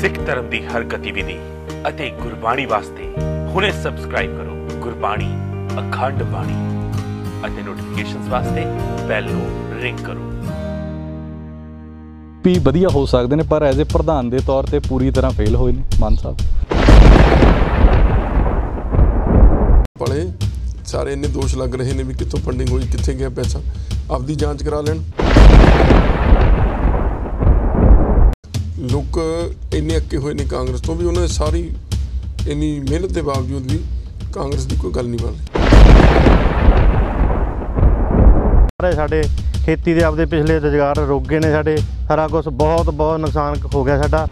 ਸਿੱਖ ਧਰਮ ਦੀ ਹਰ ਗਤੀਵਿਧੀ ਅਤੇ ਗੁਰਬਾਣੀ ਵਾਸਤੇ ਹੁਣੇ ਸਬਸਕ੍ਰਾਈਬ ਕਰੋ ਗੁਰਬਾਣੀ ਅਖੰਡ ਬਾਣੀ ਅਤੇ ਨੋਟੀਫਿਕੇਸ਼ਨਸ ਵਾਸਤੇ ਬੈਲ ਨੂੰ ਰਿੰਗ ਕਰੋ। ਵੀ ਵਧੀਆ ਹੋ ਸਕਦੇ ਨੇ ਪਰ ਐਜ਼ ਅ ਪ੍ਰਧਾਨ ਦੇ ਤੌਰ ਤੇ ਪੂਰੀ ਤਰ੍ਹਾਂ ਫੇਲ ਹੋਏ ਨੇ ਮਾਨ ਸਾਹਿਬ। ਵਾਲੇ ਸਾਰੇ ਇੰਨੇ ਦੋਸ਼ ਲੱਗ ਰਹੇ ਨੇ ਵੀ ਕਿੱਥੋਂ ਫੰਡਿੰਗ ਹੋਈ ਕਿੱਥੇ ਗਿਆ ਪੈਸਾ ਆਪਦੀ ਜਾਂਚ ਕਰਾ ਲੈਣ। ਲੋਕ ਇੰਨੇ ਅੱਕੇ ਹੋਏ ਨੇ ਕਾਂਗਰਸ ਤੋਂ ਵੀ ਉਹਨਾਂ ਨੇ ਸਾਰੀ ਇੰਨੀ ਮਿਹਨਤ ਦੇ ਬਾਵਜੂਦ ਵੀ ਕਾਂਗਰਸ ਦੀ ਕੋਈ ਗੱਲ ਨਹੀਂ ਬਣ ਰਹੀ ਸਾਰੇ ਸਾਡੇ ਖੇਤੀ ਦੇ ਆਪਦੇ ਪਿਛਲੇ ਰੁਜ਼ਗਾਰ ਰੋਗੇ ਨੇ ਸਾਡੇ, ਸਾਰਾ ਕੁਝ ਬਹੁਤ ਬਹੁਤ ਨੁਕਸਾਨ ਹੋ ਗਿਆ ਸਾਡਾ।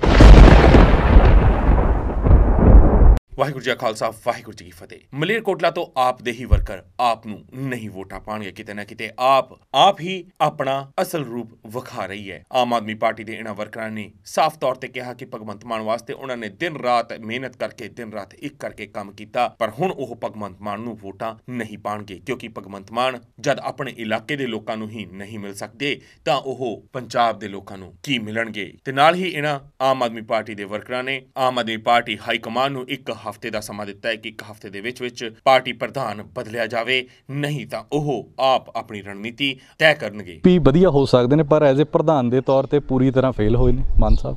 ਵਾਹਿਗੁਰੂ ਜੀ ਖਾਲਸਾ, ਵਾਹਿਗੁਰੂ ਜੀ ਕੀ ਫਤਿਹ। ਮਲੇਰਕੋਟਲਾ ਤੋਂ ਆਪ ਦੇ ਹੀ ਵਰਕਰ ਆਪ ਨੂੰ ਨਹੀਂ ਵੋਟਾਂ ਪਾਣਗੇ ਕਿਤੇ ਨਾ ਕਿਤੇ। ਆਪ ਆਪ ਹੀ ਆਪਣਾ ਅਸਲ ਰੂਪ ਵਿਖਾ ਰਹੀ ਹੈ। ਆਮ ਆਦਮੀ ਪਾਰਟੀ ਦੇ ਇਹਨਾਂ ਵਰਕਰਾਂ ਨੇ ਸਾਫ਼ ਤੌਰ ਤੇ ਕਿਹਾ ਕਿ ਭਗਵੰਤ ਮਾਨ ਵਾਸਤੇ ਉਹਨਾਂ ਨੇ ਦਿਨ ਰਾਤ ਮਿਹਨਤ ਕਰਕੇ, ਦਿਨ ਰਾਤ ਇੱਕ ਕਰਕੇ ਕੰਮ ਕੀਤਾ, ਪਰ ਹੁਣ ਉਹ ਭਗਵੰਤ ਮਾਨ ਨੂੰ ਵੋਟਾਂ ਨਹੀਂ ਪਾਣਗੇ ਕਿਉਂਕਿ ਭਗਵੰਤ ਮਾਨ ਜਦ ਆਪਣੇ ਇਲਾਕੇ ਦੇ ਲੋਕਾਂ ਨੂੰ ਹੀ ਨਹੀਂ ਮਿਲ ਸਕਦੇ, ਤਾਂ ਉਹ ਪੰਜਾਬ ਦੇ ਲੋਕਾਂ ਨੂੰ ਕੀ ਮਿਲਣਗੇ? ਤੇ ਨਾਲ ਹੀ ਇਹਨਾਂ ਆਮ ਆਦਮੀ ਪਾਰਟੀ ਦੇ ਵਰਕਰਾਂ ਨੇ ਆਮ ਆਦਮੀ ਪਾਰਟੀ ਹਾਈ ਕਮਾਂਡ ਨੂੰ ਇੱਕ ਹਫ਼ਤੇ ਦਾ ਸਮਾਂ ਦਿੱਤਾ ਹੈ ਕਿ ਇੱਕ ਹਫ਼ਤੇ ਦੇ ਵਿੱਚ ਵਿੱਚ ਪਾਰਟੀ ਪ੍ਰਧਾਨ ਬਦਲਿਆ ਜਾਵੇ। ਨਹੀਂ ਤਾਂ ਉਹ ਆਪ ਆਪਣੀ ਰਣਨੀਤੀ ਤੈਅ ਕਰਨਗੇ। ਵੀ ਵਧੀਆ ਹੋ ਸਕਦੇ ਨੇ, ਪਰ ਐਜ਼ ਅ ਪ੍ਰਧਾਨ ਦੇ ਤੌਰ ਤੇ ਪੂਰੀ ਤਰ੍ਹਾਂ ਫੇਲ ਹੋਏ ਨੇ, ਮਾਨ ਸਾਹਿਬ।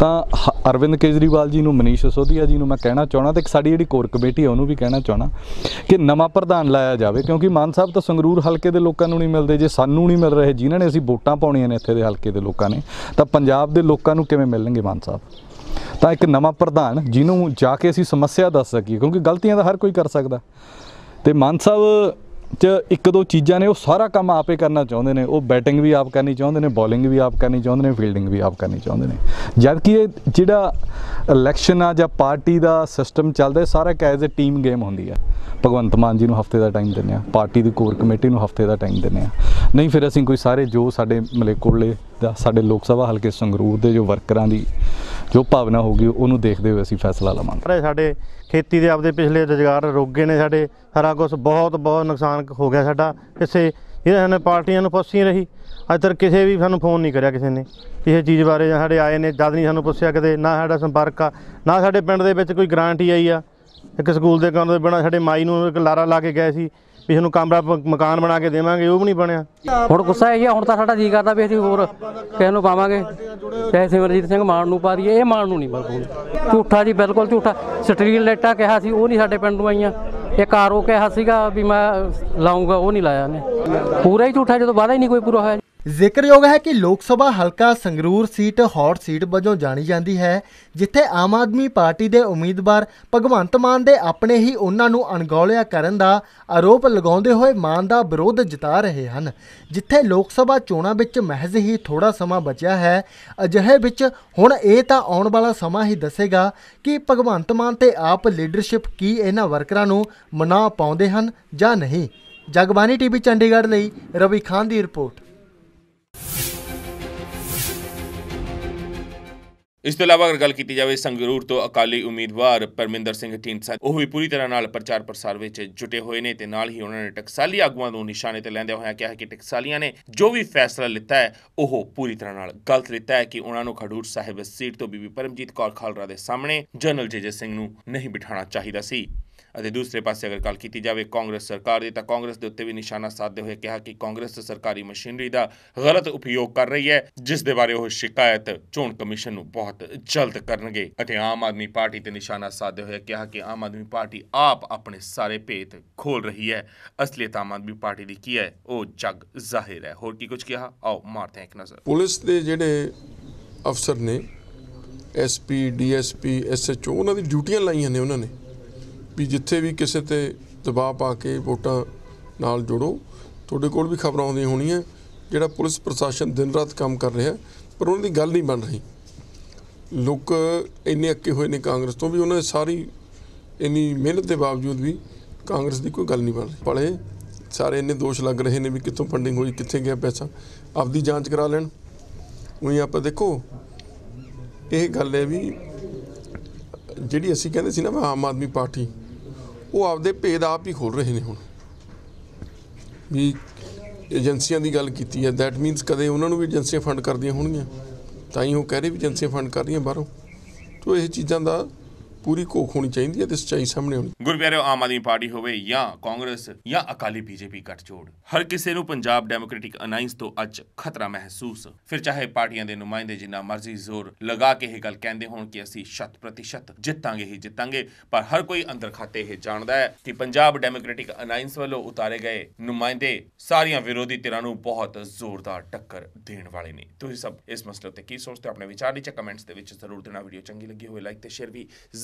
ਤਾਂ ਹ- ਅਰਵਿੰਦ ਕੇਜਰੀਵਾਲ ਜੀ ਨੂੰ ਮਨੀਸ਼ ਸਿਸੋਦੀਆ ਜੀ ਨੂੰ ਮੈਂ ਕਹਿਣਾ ਚਾਹਣਾ ਤੇ ਇੱਕ ਸਾਡੀ ਜਿਹੜੀ ਕੋਰ ਕਮੇਟੀ ਹੈ ਉਹਨੂੰ ਵੀ ਕਹਿਣਾ ਚਾਹਣਾ ਕਿ ਨਵਾਂ ਪ੍ਰਧਾਨ ਲਾਇਆ ਜਾਵੇ, ਕਿਉਂਕਿ ਮਾਨ ਸਾਹਿਬ ਤਾਂ ਸੰਗਰੂਰ ਹਲਕੇ ਦੇ ਲੋਕਾਂ ਨੂੰ ਨਹੀਂ ਮਿਲਦੇ, ਜੇ ਸਾਨੂੰ ਨਹੀਂ ਮਿਲ ਰਹੇ, ਜਿਨ੍ਹਾਂ ਨੇ ਅਸੀਂ ਵੋਟਾਂ ਪਾਉਣੀਆਂ ਨੇ ਇੱਥੇ ਦੇ ਹਲਕੇ ਦੇ ਲੋਕਾਂ ਨੇ, ਤਾਂ ਪੰਜਾਬ ਦੇ ਲੋਕਾਂ ਨੂੰ ਕਿਵੇਂ ਮਿਲਣਗੇ ਮਾਨ ਸਾਹਿਬ? ਤਾਂ ਇੱਕ ਨਵਾਂ ਪ੍ਰਧਾਨ ਜਿਹਨੂੰ ਜਾ ਕੇ ਅਸੀਂ ਸਮੱਸਿਆ ਦੱਸ ਸਕੀਏ, ਕਿਉਂਕਿ ਗਲਤੀਆਂ ਤਾਂ ਹਰ ਕੋਈ ਕਰ ਸਕਦਾ। ਤੇ ਮਾਨ ਸਾਹਿਬ ਚ ਇੱਕ ਦੋ ਚੀਜ਼ਾਂ ਨੇ, ਉਹ ਸਾਰਾ ਕੰਮ ਆਪੇ ਕਰਨਾ ਚਾਹੁੰਦੇ ਨੇ। ਉਹ ਬੈਟਿੰਗ ਵੀ ਆਪ ਕਰਨੀ ਚਾਹੁੰਦੇ ਨੇ, ਬੋਲਿੰਗ ਵੀ ਆਪ ਕਰਨੀ ਚਾਹੁੰਦੇ ਨੇ, ਫੀਲਡਿੰਗ ਵੀ ਆਪ ਕਰਨੀ ਚਾਹੁੰਦੇ ਨੇ। ਜਦ ਕਿ ਇਹ ਜਿਹੜਾ ਇਲੈਕਸ਼ਨ ਆ ਜਾਂ ਪਾਰਟੀ ਦਾ ਸਿਸਟਮ ਚੱਲਦਾ ਸਾਰਾ ਇੱਕ ਐਜ਼ ਅ ਟੀਮ ਗੇਮ ਹੁੰਦੀ ਆ। ਭਗਵੰਤ ਮਾਨ ਜੀ ਨੂੰ ਹਫ਼ਤੇ ਦਾ ਟਾਈਮ ਦਿੰਦੇ ਆ, ਪਾਰਟੀ ਦੀ ਕੋਰ ਕਮੇਟੀ ਨੂੰ ਹਫ਼ਤੇ ਦਾ ਟਾਈਮ ਦਿੰਦੇ ਆ। ਨਹੀਂ, ਫਿਰ ਅਸੀਂ ਕੋਈ ਸਾਰੇ ਜੋ ਸਾਡੇ ਮਲੇਕੋਲੇ ਦਾ ਸਾਡੇ ਲੋਕ ਸਭਾ ਹਲਕੇ ਸੰਗਰੂਰ ਦੇ ਜੋ ਵਰਕਰਾਂ ਦੀ ਜੋ ਭਾਵਨਾ ਹੋਊਗੀ ਉਹਨੂੰ ਦੇਖਦੇ ਹੋਏ ਅਸੀਂ ਫੈਸਲਾ ਲਵਾਂਗੇ। ਸਾਰੇ ਸਾਡੇ ਖੇਤੀ ਦੇ ਆਪਦੇ ਪਿਛਲੇ ਰੁਜ਼ਗਾਰ ਰੋਗੇ ਨੇ ਸਾਡੇ, ਸਾਰਾ ਕੁਝ ਬਹੁਤ ਬਹੁਤ ਨੁਕਸਾਨ ਹੋ ਗਿਆ ਸਾਡਾ। ਕਿਸੇ ਇਹਨਾਂ ਨੇ ਪਾਰਟੀਆਂ ਨੂੰ ਪੁੱਛੀ ਰਹੀ। ਅੱਜ ਤੱਕ ਕਿਸੇ ਵੀ ਸਾਨੂੰ ਫੋਨ ਨਹੀਂ ਕਰਿਆ ਕਿਸੇ ਨੇ। ਕਿਸੇ ਚੀਜ਼ ਬਾਰੇ ਜਾਂ ਸਾਡੇ ਆਏ ਨੇ, ਜਦ ਨਹੀਂ ਸਾਨੂੰ ਪੁੱਛਿਆ ਕਦੇ ਨਾ ਸਾਡਾ ਸੰਪਰਕ ਆ, ਨਾ ਸਾਡੇ ਪਿੰਡ ਦੇ ਵਿੱਚ ਕੋਈ ਗਰੰਟੀ ਆਈ ਆ। ਇੱਕ ਸਕੂਲ ਦੇ ਕੰਮ ਦੇ ਬਿਨਾਂ ਸਾਡੇ ਮਾਈ ਨੂੰ ਇੱਕ ਲਾਰਾ ਲਾ ਕੇ ਗਏ ਸੀ। ਵੀ ਸਾਨੂੰ ਕਮਰਾ ਪ- ਮਕਾਨ ਬਣਾ ਕੇ ਦੇਵਾਂਗੇ, ਉਹ ਵੀ ਨਹੀਂ ਬਣਿਆ। ਹੁਣ ਗੁੱਸਾ ਇਹ ਆ, ਹੁਣ ਤਾਂ ਸਾਡਾ ਜੀ ਕਰਦਾ ਵੀ ਅਸੀਂ ਹੋਰ ਕਿਸੇ ਨੂੰ ਪਾਵਾਂਗੇ, ਚਾਹੇ ਸਿਮਰਜੀਤ ਸਿੰਘ ਮਾਨ ਨੂੰ ਪਾ ਦਈਏ, ਇਹ ਮਾਨ ਨੂੰ ਨਹੀਂ ਬਿਲਕੁਲ ਝੂਠਾ ਜੀ, ਬਿਲਕੁਲ ਝੂਠਾ। ਸਟਰੀਟ ਲਾਈਟਾਂ ਕਿਹਾ ਸੀ, ਉਹ ਨਹੀਂ ਸਾਡੇ ਪਿੰਡ ਨੂੰ ਆਈਆਂ। ਇੱਕ ਆਰਓ ਕਿਹਾ ਸੀਗਾ ਵੀ ਮੈਂ ਲਾਉਂਗਾ, ਉਹ ਨਹੀਂ ਲਾਇਆ ਨੇ ਪੂਰਾ ਹੀ ਝੂਠਾ, ਜਦੋਂ ਵਾਅਦਾ ਹੀ ਨਹੀਂ ਕੋਈ ਪੂਰਾ ਹੋਇਆ। ਜ਼ਿਕਰਯੋਗ ਹੈ ਕਿ ਲੋਕ ਸਭਾ ਹਲਕਾ ਸੰਗਰੂਰ ਸੀਟ ਹੌਟ ਸੀਟ ਵਜੋਂ ਜਾਣੀ ਜਾਂਦੀ ਹੈ, ਜਿੱਥੇ ਆਮ ਆਦਮੀ ਪਾਰਟੀ ਦੇ ਉਮੀਦਵਾਰ ਭਗਵੰਤ ਮਾਨ ਦੇ ਆਪਣੇ ਹੀ ਉਹਨਾਂ ਨੂੰ ਅਣਗੌਲਿਆ ਕਰਨ ਦਾ ਆਰੋਪ ਲਗਾਉਂਦੇ ਹੋਏ ਮਾਨ ਦਾ ਵਿਰੋਧ ਜਤਾ ਰਹੇ ਹਨ, ਜਿੱਥੇ ਲੋਕ ਸਭਾ ਚੋਣਾਂ ਵਿੱਚ ਮਹਿਜ਼ ਹੀ ਥੋੜਾ ਸਮਾਂ ਬਚਿਆ ਹੈ। ਅਜਿਹੇ ਵਿੱਚ ਹੁਣ ਇਹ ਤਾਂ ਆਉਣ ਵਾਲਾ ਸਮਾਂ ਹੀ ਦੱਸੇਗਾ ਕਿ ਭਗਵੰਤ ਮਾਨ ਤੇ ਆਪ ਲੀਡਰਸ਼ਿਪ ਕੀ ਇਹਨਾਂ ਵਰਕਰਾਂ ਨੂੰ ਮਨਾ ਪਾਉਂਦੇ ਹਨ ਜਾਂ ਨਹੀਂ। ਜਗਬਾਨੀ ਟੀਵੀ, ਚੰਡੀਗੜ੍ਹ ਲਈ ਰਵੀ ਖਾਨ ਦੀ ਰਿਪੋਰਟ। ਇਸ ਤੋਂ ਇਲਾਵਾ ਅਗਰ ਗੱਲ ਕੀਤੀ ਜਾਵੇ, ਸੰਗਰੂਰ ਤੋਂ ਅਕਾਲੀ ਉਮੀਦਵਾਰ ਪਰਮਿੰਦਰ ਸਿੰਘ ਢੀਂਡਸਾ, ਉਹ ਵੀ ਪੂਰੀ ਤਰ੍ਹਾਂ ਨਾਲ ਪ੍ਰਚਾਰ ਪ੍ਰਸਾਰ ਵਿੱਚ ਜੁਟੇ ਹੋਏ ਨੇ ਤੇ ਨਾਲ ਹੀ ਉਹਨਾਂ ਨੇ ਟਕਸਾਲੀ ਆਗੂਆਂ ਨੂੰ ਨਿਸ਼ਾਨੇ ਤੇ ਲੈਂਦੇ ਹੋਇਆ ਕਿਹਾ ਕਿ ਟਕਸਾਲੀਆਂ ਨੇ ਜੋ ਵੀ ਫੈਸਲਾ ਲਿੱਤਾ ਹੈ, ਉਹ ਪੂਰੀ ਤਰ੍ਹਾਂ ਨਾਲ ਗਲਤ ਲਿੱਤਾ ਹੈ ਕਿ ਉਹਨਾਂ ਨੂੰ ਖਡੂਰ ਸਾਹਿਬ ਸੀਟ ਤੋਂ ਬੀਬੀ ਪਰਮਜੀਤ ਕੌਰ ਖਾਲਰਾ ਦੇ ਸਾਹਮਣੇ ਜਨਰਲ ਜੇਜੇ ਸਿੰਘ ਨੂੰ ਨਹੀਂ ਬਿਠਾਉਣਾ ਚਾਹੀਦਾ ਸੀ। ਅਤੇ ਦੂਸਰੇ ਪਾਸੇ ਅਗਰ ਗੱਲ ਕੀਤੀ ਜਾਵੇ ਕਾਂਗਰਸ ਸਰਕਾਰ ਦੀ, ਤਾਂ ਕਾਂਗਰਸ ਦੇ ਉੱਤੇ ਵੀ ਨਿਸ਼ਾਨਾ ਸਾਧਦੇ ਹੋਏ ਕਿਹਾ ਕਿ ਕਾਂਗਰਸ ਸਰਕਾਰੀ ਮਸ਼ੀਨਰੀ ਦਾ ਗਲਤ ਉਪਯੋਗ ਕਰ ਰਹੀ ਹੈ, ਜਿਸ ਦੇ ਬਾਰੇ ਉਹ ਸ਼ਿਕਾਇਤ ਚੋਣ ਕਮਿਸ਼ਨ ਨੂੰ ਬਹੁਤ ਜਲਦ ਕਰਨਗੇ ਅਤੇ ਆਮ ਆਦਮੀ ਪਾਰਟੀ ਤੇ ਨਿਸ਼ਾਨਾ ਸਾਧਦੇ ਹੋਏ ਕਿਹਾ ਕਿ ਆਮ ਆਦਮੀ ਪਾਰਟੀ ਆਪ ਆਪਣੇ ਸਾਰੇ ਭੇਤ ਖੋਲ ਰਹੀ ਹੈ। ਅਸਲੀਅਤ ਆਮ ਆਦਮੀ ਪਾਰਟੀ ਦੀ ਕੀ ਹੈ, ਉਹ ਜਗ ਜ਼ਾਹਿਰ ਹੈ। ਹੋਰ ਕੀ ਕੁਝ ਕਿਹਾ? ਆਓ ਮਾਰਦੇ ਹਾਂ ਇੱਕ ਨਜ਼ਰ। ਪੁਲਿਸ ਦੇ ਜਿਹੜੇ ਅਫਸਰ ਨੇ ਐਸਪੀ ਡੀਐਸਪੀ ਐਸਐਚਓ ਉਹਨਾਂ ਦੀ ਡਿਊਟੀਆਂ ਲਾਈਆਂ ਨੇ ਉਹਨਾਂ ਨੇ। ਵੀ ਜਿੱਥੇ ਵੀ ਕਿਸੇ ਤੇ ਦਬਾਅ ਪਾ ਕੇ ਵੋਟਾਂ ਨਾਲ ਜੋੜੋ, ਤੁਹਾਡੇ ਕੋਲ ਵੀ ਖਬਰਾਂ ਆਉਂਦੀਆਂ ਹੋਣੀਆਂ, ਜਿਹੜਾ ਪੁਲਿਸ ਪ੍ਰਸ਼ਾਸਨ ਦਿਨ ਰਾਤ ਕੰਮ ਕਰ ਰਿਹਾ, ਪਰ ਉਹਨਾਂ ਦੀ ਗੱਲ ਨਹੀਂ ਬਣ ਰਹੀ। ਲੋਕ ਇੰਨੇ ਅੱਕੇ ਹੋਏ ਨੇ ਕਾਂਗਰਸ ਤੋਂ ਵੀ ਉਹਨਾਂ ਨੇ ਸਾਰੀ ਇੰਨੀ ਮਿਹਨਤ ਦੇ ਬਾਵਜੂਦ ਵੀ ਕਾਂਗਰਸ ਦੀ ਕੋਈ ਗੱਲ ਨਹੀਂ ਬਣ ਰਹੀ। ਵਾਲੇ ਸਾਰੇ ਇੰਨੇ ਦੋਸ਼ ਲੱਗ ਰਹੇ ਨੇ ਵੀ ਕਿੱਥੋਂ ਫੰਡਿੰਗ ਹੋਈ, ਕਿੱਥੇ ਗਿਆ ਪੈਸਾ, ਆਪਦੀ ਜਾਂਚ ਕਰਾ ਲੈਣ। ਉਹੀ ਆਪਾਂ ਦੇਖੋ, ਇਹ ਗੱਲ ਹੈ ਵੀ ਜਿਹੜੀ ਅਸੀਂ ਕਹਿੰਦੇ ਸੀ ਨਾ ਆਮ ਆਦਮੀ ਪਾਰਟੀ ਉਹ ਆਪਦੇ ਭੇਦ ਆਪ ਹੀ ਖੋਲ ਰਹੇ ਨੇ ਹੁਣ। ਵੀ ਏਜੰਸੀਆਂ ਦੀ ਗੱਲ ਕੀਤੀ ਹੈ ਥੈਟ ਮੀਨਸ ਕਦੇ ਉਹਨਾਂ ਨੂੰ ਵੀ ਏਜੰਸੀਆਂ ਫੰਡ ਕਰਦੀਆਂ ਹੋਣਗੀਆਂ। ਤਾਂ ਹੀ ਉਹ ਕਹਿ ਰਹੇ ਵੀ ਏਜੰਸੀਆਂ ਫੰਡ ਕਰ ਰਹੀਆਂ ਬਾਹਰੋਂ। ਤੋ ਇਹ ਚੀਜ਼ਾਂ ਦਾ ਪੂਰੀ ਘੋਖ ਹੋਣੀ ਚਾਹੀਦੀ ਹੈ ਤੇ ਸੱਚਾਈ ਸਾਹਮਣੇ ਆਉਣੀ ਗੁਰਪਿਆਰਿਓ ਆਮ ਆਦਮੀ ਪਾਰਟੀ ਹੋਵੇ ਜਾਂ ਕਾਂਗਰਸ ਜਾਂ ਅਕਾਲੀ ਬੀਜੇਪੀ ਗੱਠਜੋੜ, ਹਰ ਕਿਸੇ ਨੂੰ ਪੰਜਾਬ ਡੈਮੋਕ੍ਰੈਟਿਕ ਅਲਾਈਅੰਸ ਤੋਂ ਅੱਜ ਖਤਰਾ ਮਹਿਸੂਸ। ਫਿਰ ਚਾਹੇ ਪਾਰਟੀਆਂ ਦੇ ਨੁਮਾਇੰਦੇ ਜਿੰਨਾ ਮਰਜ਼ੀ ਜ਼ੋਰ ਲਗਾ ਕੇ ਇਹ ਗੱਲ ਕਹਿੰਦੇ ਹੋਣ ਕਿ ਅਸੀਂ ਸ਼ਤ ਪ੍ਰਤੀਸ਼ਤ ਜਿੱਤਾਂਗੇ ਹੀ ਜਿੱਤਾਂਗੇ, ਪਰ ਹਰ ਕੋਈ ਅੰਦਰ ਖਾਤੇ ਇਹ ਜਾਣਦਾ ਹੈ ਕਿ ਪੰਜਾਬ ਡੈਮੋਕ੍ਰੈਟਿਕ ਅਲਾਈਅੰਸ ਵੱਲੋਂ ਉਤਾਰੇ ਗਏ ਨੁਮਾਇੰਦੇ ਸਾਰੀਆਂ ਵਿਰੋਧੀ ਧਿਰਾਂ ਨੂੰ ਬਹੁਤ ਜ਼ੋਰਦਾਰ ਟੱਕਰ ਦੇਣ ਵਾਲੇ ਨੇ। ਤੁਸੀਂ ਸਭ ਇਸ ਮਸਲੇ ਉੱਤੇ ਕੀ ਸੋਚਦੇ ਹੋ? ਆਪਣੇ ਵਿਚਾਰ ਨੀਚੇ ਕਮੈਂਟਸ ਦੇ ਵਿੱਚ ਜ਼ਰੂਰ ਦੇਣਾ। ਵੀਡੀਓ ਚੰਗੀ ਲੱਗੀ ਹੋਵੇ, ਲਾਈਕ ਤੇ ਸ਼ੇਅਰ ਵੀ